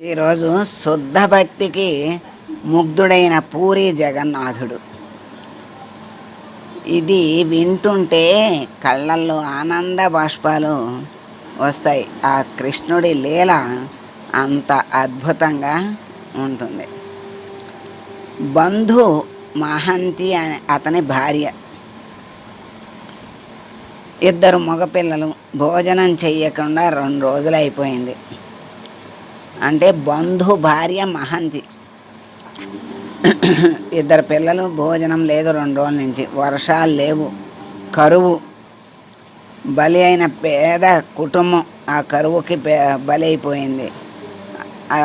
ఈరోజు శుద్ధ భక్తికి ముగ్ధుడైన పూరి జగన్నాథుడు. ఇది వింటుంటే కళ్ళల్లో ఆనంద బాష్పాలు వస్తాయి. ఆ కృష్ణుడి లీల అంత అద్భుతంగా ఉంటుంది. బంధు మహంతి అనే అతని భార్య. ఇద్దరు మగపిల్లలు భోజనం చెయ్యకుండా రెండు రోజులు అయిపోయింది. అంటే బంధు భార్య మహంతి. ఇద్దరు పిల్లలు భోజనం లేదు రెండు రోజుల నుంచి. వర్షాలు లేవు కరువు. బలి అయిన పేద కుటుంబం ఆ కరువుకి బలి అయిపోయింది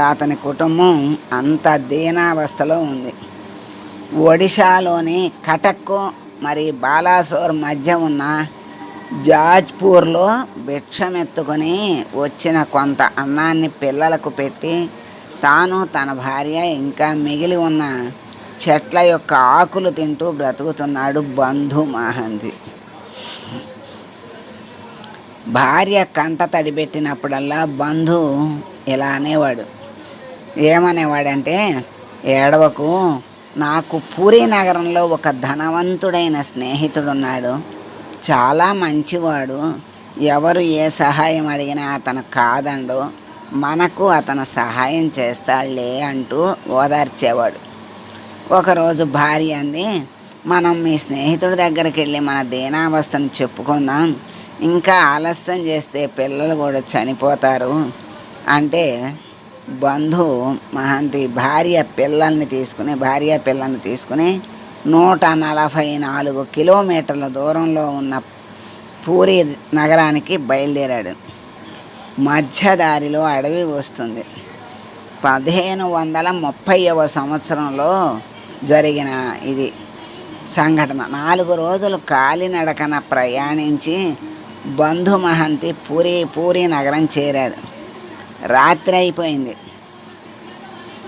అతని కుటుంబం అంత దీనావస్థలో ఉంది. ఒడిశాలోని కటక్ మరి బాలాసోర్ మధ్య ఉన్న జాజ్పూర్లో భిక్షమెత్తుకొని వచ్చిన కొంత అన్నాన్ని పిల్లలకు పెట్టి తాను తన భార్య ఇంకా మిగిలి ఉన్న చెట్ల యొక్క ఆకులు తింటూ బ్రతుకుతున్నాడు బంధు మహంతి. భార్య కంట తడిపెట్టినప్పుడల్లా బంధు ఇలా అనేవాడు. ఏమనేవాడంటే ఏడవకు నాకు పూరీ నగరంలో ఒక ధనవంతుడైన స్నేహితుడున్నాడు. చాలా మంచివాడు. ఎవరు ఏ సహాయం అడిగినా అతను కాదండు. మనకు అతను సహాయం చేస్తాడులే అంటూ ఓదార్చేవాడు. ఒకరోజు భార్య అంది మనం మీ స్నేహితుడి దగ్గరికి వెళ్ళి మన దీనావస్థను చెప్పుకుందాం. ఇంకా ఆలస్యం చేస్తే పిల్లలు కూడా చనిపోతారు. అంటే బంధు మహంతి భార్య పిల్లల్ని తీసుకుని భార్య పిల్లల్ని తీసుకుని నూట నలభై నాలుగు కిలోమీటర్ల దూరంలో ఉన్న పూరి నగరానికి బయలుదేరాడు. మధ్యదారిలో అడవి వస్తుంది. పదిహేను వందల ముప్పైవ సంవత్సరంలో జరిగిన ఇది సంఘటన. నాలుగు రోజులు కాలినడకన ప్రయాణించి బంధు మహంతి పూరి పూరి నగరం చేరాడు. రాత్రి అయిపోయింది.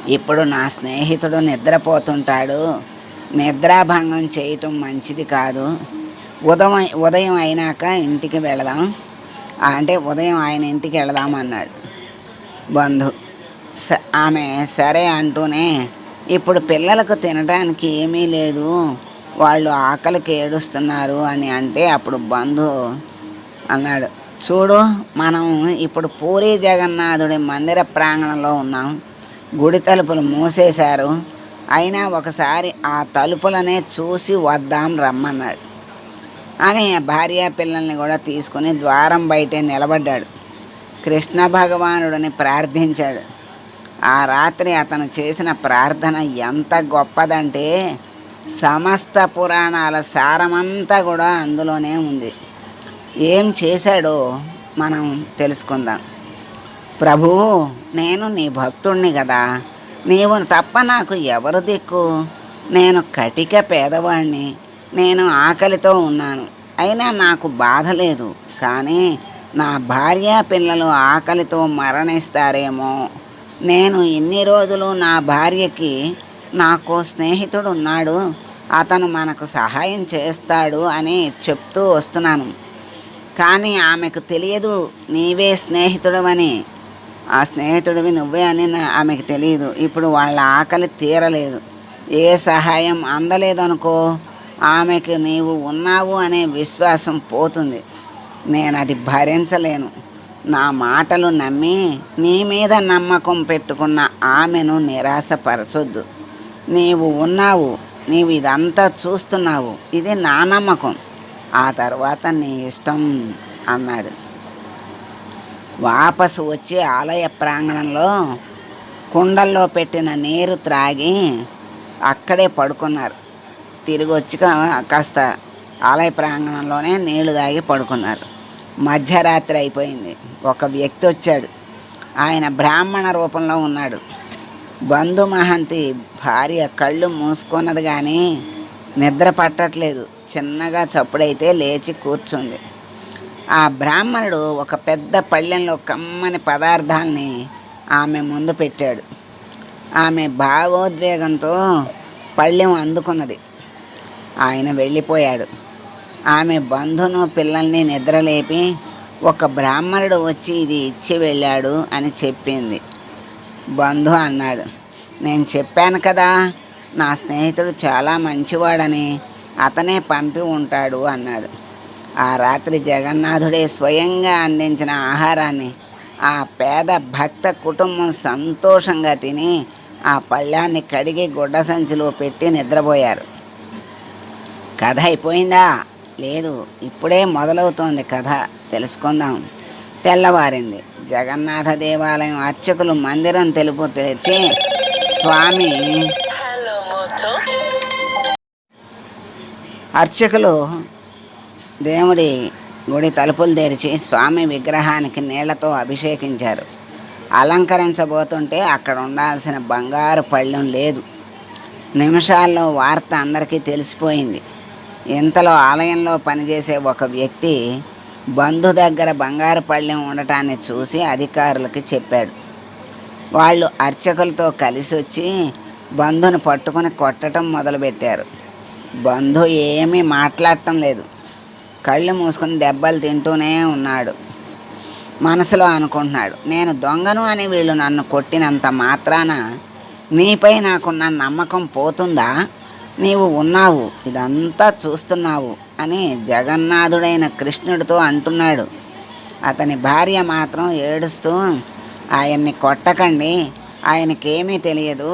ఇప్పుడు నా స్నేహితుడు నిద్రపోతుంటాడు. నిద్రాభంగం చేయటం మంచిది కాదు. ఉదయం ఉదయం అయినాక ఇంటికి వెళదాం. అంటే ఉదయం ఆయన ఇంటికి వెళదాం అన్నాడు. బంధు స ఆమె సరే అంటూనే ఇప్పుడు పిల్లలకు తినడానికి ఏమీ లేదు. వాళ్ళు ఆకలికి ఏడుస్తున్నారు అని అంటే అప్పుడు బంధు అన్నాడు. చూడు మనం ఇప్పుడు పూరి జగన్నాథుడి మందిర ప్రాంగణంలో ఉన్నాం. గుడి తలుపులు మూసేశారు. అయినా ఒకసారి ఆ తలుపులనే చూసి వద్దాం రమ్మన్నాడు. అని భార్య పిల్లల్ని కూడా తీసుకుని ద్వారం బయటే నిలబడ్డాడు. కృష్ణ భగవానుడిని ప్రార్థించాడు. ఆ రాత్రి అతను చేసిన ప్రార్థన ఎంత గొప్పదంటే సమస్త పురాణాల సారమంతా కూడా అందులోనే ఉంది. ఏం చేశాడో మనం తెలుసుకుందాం. ప్రభు నేను నీ భక్తుణ్ణి కదా. నీవు తప్ప నాకు ఎవరు దిక్కు? నేను కటిక పేదవాణ్ణి. నేను ఆకలితో ఉన్నాను. అయినా నాకు బాధ లేదు. కానీ నా భార్య పిల్లలు ఆకలితో మరణిస్తారేమో. నేను ఇన్ని రోజులు నా భార్యకి నాకు స్నేహితుడు ఉన్నాడు అతను మనకు సహాయం చేస్తాడు అని చెప్తూ వస్తున్నాను. కానీ ఆమెకు తెలియదు నీవే స్నేహితుడవని. ఆ స్నేహితుడివి నువ్వే అని నా- ఆమెకు తెలియదు ఇప్పుడు వాళ్ళ ఆకలి తీరలేదు. ఏ సహాయం అందలేదనుకో ఆమెకు నీవు ఉన్నావు అనే విశ్వాసం పోతుంది. నేను అది భరించలేను. నా మాటలు నమ్మి నీ మీద నమ్మకం పెట్టుకున్న ఆమెను నిరాశపరచొద్దు. నీవు ఉన్నావు నీవు ఇదంతా చూస్తున్నావు. ఇది నా నమ్మకం. ఆ తర్వాత నీ ఇష్టం అన్నాడు. వాపసు వచ్చి ఆలయ ప్రాంగణంలో కుండల్లో పెట్టిన నీరు త్రాగి అక్కడే పడుకున్నారు. తిరిగి వచ్చి కాస్త ఆలయ ప్రాంగణంలోనే నీళ్ళు తాగి పడుకున్నారు. మధ్యరాత్రి అయిపోయింది. ఒక వ్యక్తి వచ్చాడు. ఆయన బ్రాహ్మణ రూపంలో ఉన్నాడు. బంధు మహంతి భార్య కళ్ళు మూసుకున్నది కానీ నిద్ర పట్టట్లేదు. చిన్నగా చప్పుడైతే లేచి కూర్చుంది. ఆ బ్రాహ్మణుడు ఒక పెద్ద పళ్ళెంలో కమ్మని పదార్థాన్ని ఆమె ముందు పెట్టాడు. ఆమె భావోద్వేగంతో పళ్ళెం అందుకున్నది. ఆయన వెళ్ళిపోయాడు. ఆమె బంధును పిల్లల్ని నిద్రలేపి ఒక బ్రాహ్మణుడు వచ్చి ఇది ఇచ్చి వెళ్ళాడు అని చెప్పింది. బంధు అన్నాడు నేను చెప్పాను కదా నా స్నేహితుడు చాలా మంచివాడని అతనే పంపి ఉంటాడు అన్నాడు. ఆ రాత్రి జగన్నాథుడే స్వయంగా అందించిన ఆహారాన్ని ఆ పేద భక్త కుటుంబం సంతోషంగా తిని ఆ పళ్ళాన్ని కడిగి గుడ్డ సంచిలో పెట్టి నిద్రపోయారు. కథ అయిపోయిందా? లేదు ఇప్పుడే మొదలవుతోంది కథ. తెలుసుకుందాం. తెల్లవారింది. జగన్నాథ దేవాలయం అర్చకులు మందిరం తెలుపు తెరిచి స్వామి. అర్చకులు దేవుడి గుడి తలుపులు తెరిచి స్వామి విగ్రహానికి నీళ్ళతో అభిషేకించారు. అలంకరించబోతుంటే అక్కడ ఉండాల్సిన బంగారు పళ్ళెం లేదు. నిమిషాల్లో వార్త అందరికీ తెలిసిపోయింది. ఇంతలో ఆలయంలో పనిచేసే ఒక వ్యక్తి బంధు దగ్గర బంగారు పళ్ళెం ఉండటాన్ని చూసి అధికారులకి చెప్పాడు. వాళ్ళు అర్చకులతో కలిసి వచ్చి బంధుని పట్టుకొని కొట్టడం మొదలుపెట్టారు. బంధు ఏమీ మాట్లాడటం లేదు. కళ్ళు మూసుకుని దెబ్బలు తింటూనే ఉన్నాడు. మనసులో అనుకుంటున్నాడు నేను దొంగను అని వీళ్ళు నన్ను కొట్టినంత మాత్రాన నీపై నాకున్న నమ్మకం పోతుందా? నీవు ఉన్నావు ఇదంతా చూస్తున్నావు అని జగన్నాథుడైన కృష్ణుడితో అంటున్నాడు. అతని భార్య మాత్రం ఏడుస్తూ ఆయన్ని కొట్టకండి ఆయనకేమీ తెలియదు.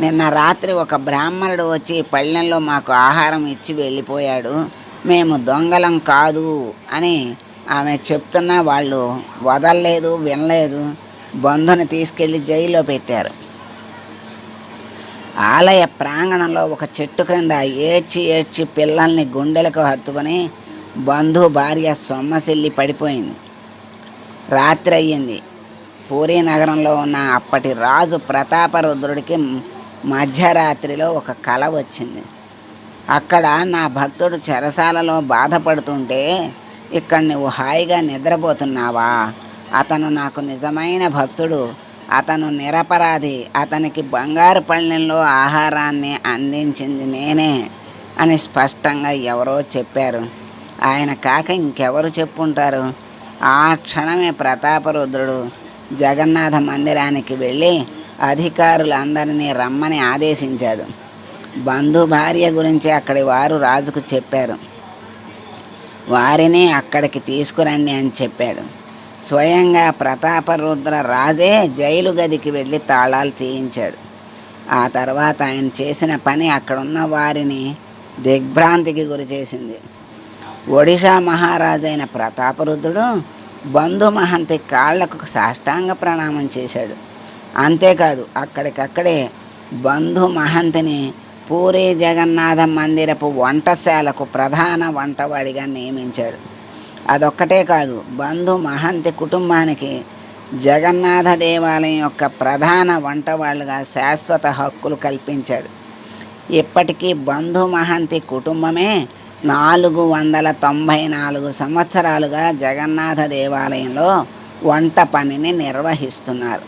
నిన్న రాత్రి ఒక బ్రాహ్మణుడు వచ్చి పళ్ళెంలో మాకు ఆహారం ఇచ్చి వెళ్ళిపోయాడు. మేము దొంగలం కాదు అని ఆమె చెప్తున్నా వాళ్ళు వదలలేదు వినలేదు. బంధుని తీసుకెళ్ళి జైల్లో పెట్టారు. ఆలయ ప్రాంగణంలో ఒక చెట్టు క్రింద ఏడ్చి ఏడ్చి పిల్లల్ని గుండెలకు హత్తుకొని బంధు భార్య సొమ్మసిల్లి పడిపోయింది. రాత్రి అయ్యింది. పూరీ నగరంలో ఉన్న అప్పటి రాజు ప్రతాపరుద్రుడికి మధ్యరాత్రిలో ఒక కల వచ్చింది. అక్కడ నా భక్తుడు చెరసాలలో బాధపడుతుంటే ఇక్కడ నువ్వు హాయిగా నిద్రపోతున్నావా? అతను నాకు నిజమైన భక్తుడు. అతను నిరపరాధి. అతనికి బంగారు పళ్ళెంలో ఆహారాన్ని అందించింది నేనే అని స్పష్టంగా ఎవరో చెప్పారు. ఆయన కాక ఇంకెవరు చెప్పుంటారు? ఆ క్షణమే ప్రతాపరుద్రుడు జగన్నాథ మందిరానికి వెళ్ళి అధికారులందరినీ రమ్మని ఆదేశించాడు. బంధు భార్య గురించి అక్కడి వారు రాజుకు చెప్పారు. వారిని అక్కడికి తీసుకురండి అని చెప్పాడు. స్వయంగా ప్రతాపరుద్ర రాజే జైలు గదికి వెళ్ళి తాళాలు తీయించాడు. ఆ తర్వాత ఆయన చేసిన పని అక్కడున్న వారిని దిగ్భ్రాంతికి గురి చేసింది. ఒడిషా మహారాజైన ప్రతాపరుద్రుడు బంధు మహంతి కాళ్ళకు సాష్టాంగ ప్రణామం చేశాడు. అంతేకాదు అక్కడికక్కడే బంధు మహంతిని పూరి జగన్నాథ మందిరపు వంటశాలకు ప్రధాన వంటవాడిగా నియమించాడు. అదొక్కటే కాదు బంధు మహంతి కుటుంబానికి జగన్నాథ దేవాలయం యొక్క ప్రధాన వంటవాళ్ళుగా శాశ్వత హక్కులు కల్పించాడు. ఇప్పటికీ బంధు మహంతి కుటుంబమే నాలుగు వందల తొంభై నాలుగు సంవత్సరాలుగా జగన్నాథ దేవాలయంలో వంట పనిని నిర్వహిస్తున్నారు.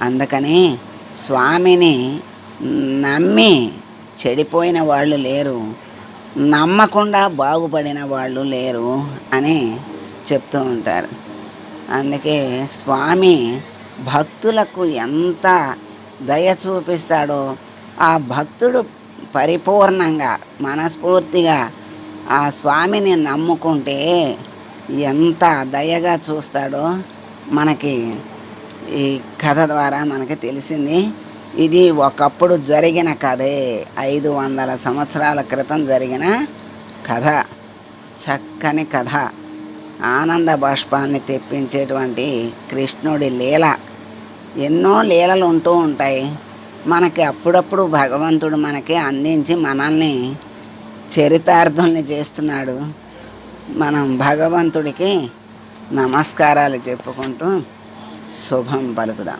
అందుకని స్వామిని నమ్మి చెడిపోయిన వాళ్ళు లేరు నమ్మకుండా బాగుపడిన వాళ్ళు లేరు అని చెప్తూ ఉంటారు. అందుకే స్వామి భక్తులకు ఎంత దయ చూపిస్తాడో ఆ భక్తుడు పరిపూర్ణంగా మనస్ఫూర్తిగా ఆ స్వామిని నమ్ముకుంటే ఎంత దయగా చూస్తాడో మనకి ఈ కథ ద్వారా మనకి తెలిసింది. ఇది ఒకప్పుడు జరిగిన కథే. ఐదు వందల సంవత్సరాల క్రితం జరిగిన కథ. చక్కని కథ. ఆనంద బాష్పాన్ని తెప్పించేటువంటి కృష్ణుడి లీల. ఎన్నో లీలలు ఉంటూ ఉంటాయి. మనకి అప్పుడప్పుడు భగవంతుడు మనకి అందించి మనల్ని చరితార్థుల్ని చేస్తున్నాడు. మనం భగవంతుడికి నమస్కారాలు చెప్పుకుంటూ శుభం పలుకుదాం.